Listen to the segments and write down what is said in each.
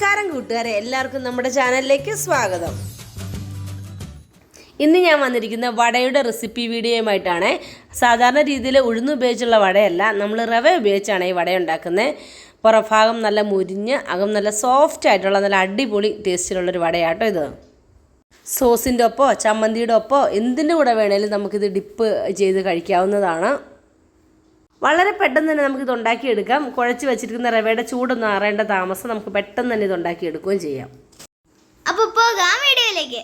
നമസ്കാരം കൂട്ടുകാരെ എല്ലാവർക്കും നമ്മുടെ ചാനലിലേക്ക് സ്വാഗതം. ഇന്ന് ഞാൻ വന്നിരിക്കുന്ന വടയുടെ റെസിപ്പി വീഡിയോയുമായിട്ടാണ്. സാധാരണ രീതിയിൽ ഉഴുന്ന് ഉപയോഗിച്ചുള്ള വടയല്ല നമ്മൾ റവ ഉപയോഗിച്ചാണ് ഈ വട ഉണ്ടാക്കുന്നത്. പുറഭാഗം നല്ല മുരിഞ്ഞ് അകം നല്ല സോഫ്റ്റ് ആയിട്ടുള്ള നല്ല അടിപൊളി ടേസ്റ്റിലുള്ളൊരു വടയാട്ടോ ഇത്. സോസിന്റെ ഒപ്പോ ചമ്മന്തിയുടെ ഒപ്പോ എന്തിന്റെ കൂടെ വേണേലും നമുക്കിത് ഡിപ്പ് ചെയ്ത് കഴിക്കാവുന്നതാണ്. വളരെ പെട്ടെന്ന് തന്നെ നമുക്കിത് ഉണ്ടാക്കിയെടുക്കാം. കുഴച്ച് വെച്ചിരിക്കുന്ന റവയുടെ ചൂടൊന്നും അറിയേണ്ട താമസം നമുക്ക് പെട്ടെന്ന് തന്നെ ഇത് ഉണ്ടാക്കിയെടുക്കുകയും ചെയ്യാം. അപ്പോൾ പോകാം വീഡിയോയിലേക്ക്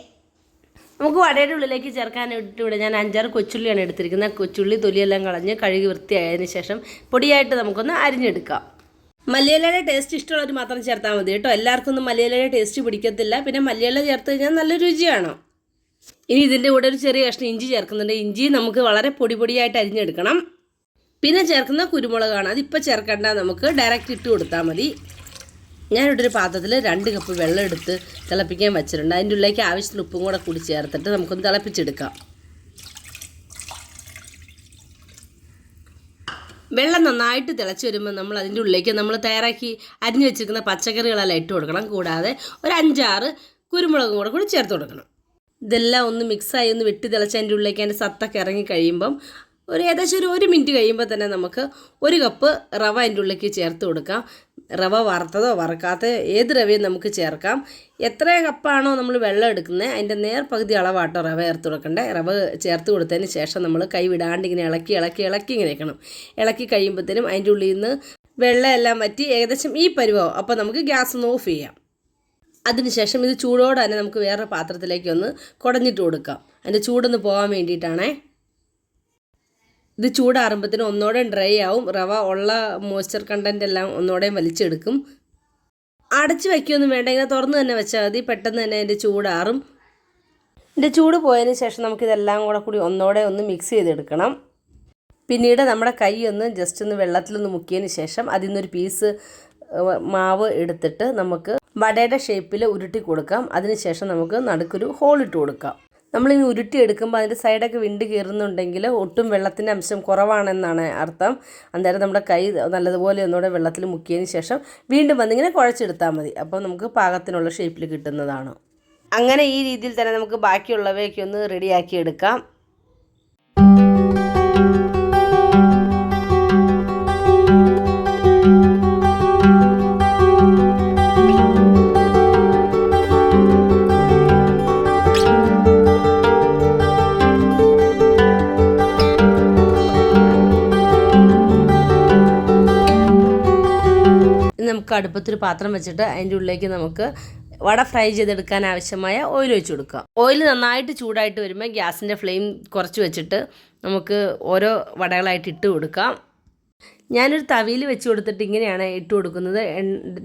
നമുക്ക് വടയുടെ ഉള്ളിലേക്ക് ചേർക്കാനായിട്ട് ഇവിടെ ഞാൻ അഞ്ചാറ് കൊച്ചുള്ളിയാണ് എടുത്തിരിക്കുന്നത്. കൊച്ചുള്ളി തൊലിയെല്ലാം കളഞ്ഞ് കഴുകി വൃത്തിയായതിന് ശേഷം പൊടിയായിട്ട് നമുക്കൊന്ന് അരിഞ്ഞെടുക്കാം. മല്ലിയിലയുടെ ടേസ്റ്റ് ഇഷ്ടമുള്ളവർ മാത്രം ചേർത്താൽ മതി കേട്ടോ. എല്ലാവർക്കും ഒന്നും മല്ലിയിലയുടെ ടേസ്റ്റ് പിടിക്കത്തില്ല. പിന്നെ മല്ലിയില ചേർത്ത് കഴിഞ്ഞാൽ നല്ല രുചിയാണ്. ഇനി ഇതിന്റെ കൂടെ ഒരു ചെറിയ കഷ്ണം ഇഞ്ചി ചേർക്കുന്നുണ്ട്. ഇഞ്ചി നമുക്ക് വളരെ പൊടി പൊടിയായിട്ട് അരിഞ്ഞെടുക്കണം. പിന്നെ ചേർക്കുന്ന കുരുമുളകാണ്. അതിപ്പോൾ ചേർക്കേണ്ട. നമുക്ക് ഡയറക്റ്റ് ഇട്ട് കൊടുത്താൽ മതി. ഞാനിവിടെ ഒരു പാത്രത്തിൽ രണ്ട് കപ്പ് വെള്ളം എടുത്ത് തിളപ്പിക്കാൻ വെച്ചിട്ടുണ്ട്. അതിന്റെ ഉള്ളിലേക്ക് ആവശ്യത്തിന് ഉപ്പും കൂടെ കൂടി ചേർത്തിട്ട് നമുക്കൊന്ന് തിളപ്പിച്ചെടുക്കാം. വെള്ളം നന്നായിട്ട് തിളച്ച് വരുമ്പോൾ നമ്മൾ അതിന്റെ ഉള്ളിലേക്ക് നമ്മൾ തയ്യാറാക്കി അരിഞ്ഞു വെച്ചിരിക്കുന്ന പച്ചക്കറികളെല്ലാം ഇട്ട് കൊടുക്കണം. കൂടാതെ ഒരു അഞ്ചാറ് കുരുമുളകും കൂടെ കൂടി ചേർത്ത് കൊടുക്കണം. ഇതെല്ലാം ഒന്ന് മിക്സായി ഒന്ന് വെട്ടി തിളച്ച് അതിന്റെ ഉള്ളിലേക്ക് അതിന്റെ സത്തൊക്കെ ഇറങ്ങി കഴിയുമ്പം ഒരു ഏകദേശം ഒരു ഒരു മിനിറ്റ് കഴിയുമ്പോൾ തന്നെ നമുക്ക് ഒരു കപ്പ് റവ അതിന്റെ ഉള്ളിലേക്ക് ചേർത്ത് കൊടുക്കാം. റവ വറുത്തതോ വറുക്കാത്ത ഏത് റവയും നമുക്ക് ചേർക്കാം. എത്ര കപ്പാണോ നമ്മൾ വെള്ളം എടുക്കുന്നത് അതിന്റെ നേർ പകുതി അളവാട്ടോ റവ ചേർത്ത് കൊടുക്കണ്ടേ. റവ ചേർത്ത് കൊടുത്തതിന് ശേഷം നമ്മൾ കൈ വിടാണ്ട് ഇങ്ങനെ ഇളക്കി ഇളക്കി ഇളക്കി ഇങ്ങനെ വെക്കണം. ഇളക്കി കഴിയുമ്പോഴത്തേനും അതിന്റെ ഉള്ളിൽ നിന്ന് വെള്ളമെല്ലാം വറ്റി ഏകദേശം ഈ പരുവോ അപ്പോൾ നമുക്ക് ഗ്യാസ് ഒന്ന് ഓഫ് ചെയ്യാം. അതിനുശേഷം ഇത് ചൂടോടെ തന്നെ നമുക്ക് വേറെ പാത്രത്തിലേക്ക് ഒന്ന് കുടഞ്ഞിട്ട് കൊടുക്കാം. അതിന്റെ ചൂടൊന്ന് പോകാൻ വേണ്ടിയിട്ടാണേ. ഇത് ചൂടാറുമ്പത്തിന് ഒന്നോടെ ഡ്രൈ ആവും. റവ ഉള്ള മോയ്സ്ചർ കണ്ടന്റ് എല്ലാം ഒന്നോടെ വലിച്ചെടുക്കും. അടച്ച് വയ്ക്കുകയൊന്നും വേണ്ട. ഇങ്ങനെ തുറന്ന് തന്നെ വെച്ചാൽ മതി. പെട്ടെന്ന് തന്നെ അതിന്റെ ചൂടാറും. ഇതിന്റെ ചൂട് പോയതിന് ശേഷം നമുക്കിതെല്ലാം കൂടെ കൂടി ഒന്നോടെ ഒന്ന് മിക്സ് ചെയ്തെടുക്കണം. പിന്നീട് നമ്മുടെ കൈ ഒന്ന് ജസ്റ്റ് ഒന്ന് വെള്ളത്തിലൊന്ന് മുക്കിയതിന് ശേഷം അതിൽ നിന്നൊരു പീസ് മാവ് എടുത്തിട്ട് നമുക്ക് വടയുടെ ഷേപ്പിൽ ഉരുട്ടി കൊടുക്കാം. അതിനുശേഷം നമുക്ക് നടുക്കൊരു ഹോൾ ഇട്ട് കൊടുക്കാം. നമ്മളിനി ഉരുട്ടി എടുക്കുമ്പോൾ അതിന്റെ സൈഡൊക്കെ വിണ്ട് കയറുന്നുണ്ടെങ്കിൽ ഒട്ടും വെള്ളത്തിന്റെ അംശം കുറവാണെന്നാണ് അർത്ഥം. അന്നേരം നമ്മുടെ കൈ നല്ലതുപോലെ ഒന്നുകൂടെ വെള്ളത്തിൽ മുക്കിയതിന് ശേഷം വീണ്ടും വന്നിങ്ങനെ കുഴച്ചെടുത്താൽ മതി. അപ്പോൾ നമുക്ക് പാകത്തിനുള്ള ഷേപ്പിൽ കിട്ടുന്നതാണ്. അങ്ങനെ ഈ രീതിയിൽ തന്നെ നമുക്ക് ബാക്കിയുള്ളവയൊക്കെ ഒന്ന് റെഡിയാക്കി എടുക്കാം. നമുക്ക് അടുപ്പത്തൊരു പാത്രം വെച്ചിട്ട് അതിന്റെ ഉള്ളിലേക്ക് നമുക്ക് വട ഫ്രൈ ചെയ്തെടുക്കാൻ ആവശ്യമായ ഓയിൽ ഒഴിച്ച് കൊടുക്കുക ഓയിൽ നന്നായിട്ട് ചൂടായിട്ട് വരുമ്പോൾ ഗ്യാസിന്റെ ഫ്ലെയിം കുറച്ച് വെച്ചിട്ട് നമുക്ക് ഓരോ വടകളായിട്ട് ഇട്ട് കൊടുക്കാം. ഞാനൊരു തവിയിൽ വെച്ച് കൊടുത്തിട്ട് ഇങ്ങനെയാണ് ഇട്ട് കൊടുക്കുന്നത്.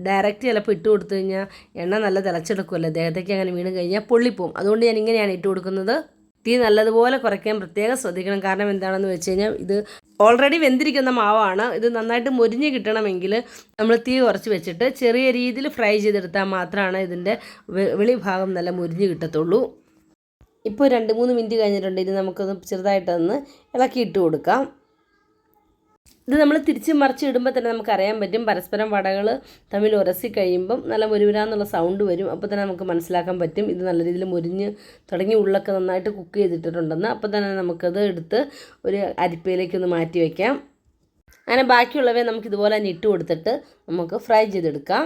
ഡയറക്റ്റ് ചിലപ്പോൾ ഇട്ട് കൊടുത്തു കഴിഞ്ഞാൽ എണ്ണ നല്ല തിളച്ചെടുക്കുമല്ലോ. ദേഹത്തേക്ക് അങ്ങനെ വീണ് കഴിഞ്ഞാൽ പൊള്ളിപ്പോവും. അതുകൊണ്ട് ഞാൻ ഇങ്ങനെയാണ് ഇട്ട് കൊടുക്കുന്നത്. തീ നല്ലതുപോലെ കുറയ്ക്കാൻ പ്രത്യേകം ശ്രദ്ധിക്കണം. കാരണം എന്താണെന്ന് വെച്ച് കഴിഞ്ഞാൽ ഇത് ഓൾറെഡി വെന്തിരിക്കുന്ന മാവാണ്. ഇത് നന്നായിട്ട് മുരിഞ്ഞ് കിട്ടണമെങ്കിൽ നമ്മൾ തീ കുറച്ച് വെച്ചിട്ട് ചെറിയ രീതിയിൽ ഫ്രൈ ചെയ്തെടുത്താൽ മാത്രമാണ് ഇതിന്റെ വെളിഭാഗം നല്ല മുരിഞ്ഞ് കിട്ടത്തുള്ളൂ. ഇപ്പോൾ രണ്ട് മൂന്ന് മിനിറ്റ് കഴിഞ്ഞിട്ടുണ്ട്. ഇത് നമുക്കൊന്ന് ചെറുതായിട്ടൊന്ന് ഇളക്കി ഇട്ട് കൊടുക്കാം. ഇത് നമ്മൾ തിരിച്ച് മറിച്ച് ഇടുമ്പോൾ തന്നെ നമുക്ക് അറിയാൻ പറ്റും. പരസ്പരം വടകൾ തമ്മിൽ ഉരസി കഴിയുമ്പം നല്ല മുരുവരാന്നുള്ള സൗണ്ട് വരും. അപ്പോൾ തന്നെ നമുക്ക് മനസ്സിലാക്കാൻ പറ്റും. ഇത് നല്ല രീതിയിൽ മുരിഞ്ഞ് തുടങ്ങി ഉള്ളൊക്കെ നന്നായിട്ട് കുക്ക് ചെയ്തിട്ടുണ്ടെന്ന് അപ്പോൾ തന്നെ നമുക്കത് എടുത്ത് ഒരു അരിപ്പയിലേക്കൊന്ന് മാറ്റി വയ്ക്കാം അങ്ങനെ ബാക്കിയുള്ളവയെ നമുക്ക് ഇതുപോലെ തന്നെ ഇട്ട് കൊടുത്തിട്ട് നമുക്ക് ഫ്രൈ ചെയ്തെടുക്കാം.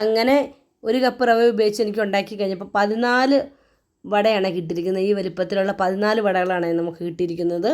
അങ്ങനെ ഒരു കപ്പ് റവ ഉപയോഗിച്ച് എനിക്ക് ഉണ്ടാക്കി കഴിഞ്ഞപ്പോൾ പതിനാല് വടയാണ് കിട്ടിയിരിക്കുന്നത്. ഈ വലിപ്പത്തിലുള്ള പതിനാല് വടകളാണ് നമുക്ക് കിട്ടിയിരിക്കുന്നത്.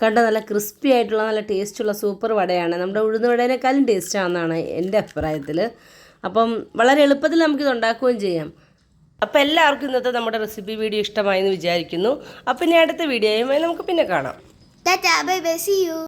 കണ്ട നല്ല ക്രിസ്പി ആയിട്ടുള്ള നല്ല ടേസ്റ്റുള്ള സൂപ്പർ വടയാണ്. നമ്മുടെ ഉഴുന്ന് വടേനേക്കാളും ടേസ്റ്റാണെന്നാണ് എന്റെ അഭിപ്രായത്തിൽ അപ്പം വളരെ എളുപ്പത്തിൽ നമുക്കിത് ഉണ്ടാക്കുകയും ചെയ്യാം. അപ്പോൾ എല്ലാവർക്കും ഇന്നത്തെ നമ്മുടെ റെസിപ്പി വീഡിയോ ഇഷ്ടമായി എന്ന് വിചാരിക്കുന്നു. അപ്പം ഇനി അടുത്ത വീഡിയോയുമായി നമുക്ക് പിന്നെ കാണാം. Bye bye U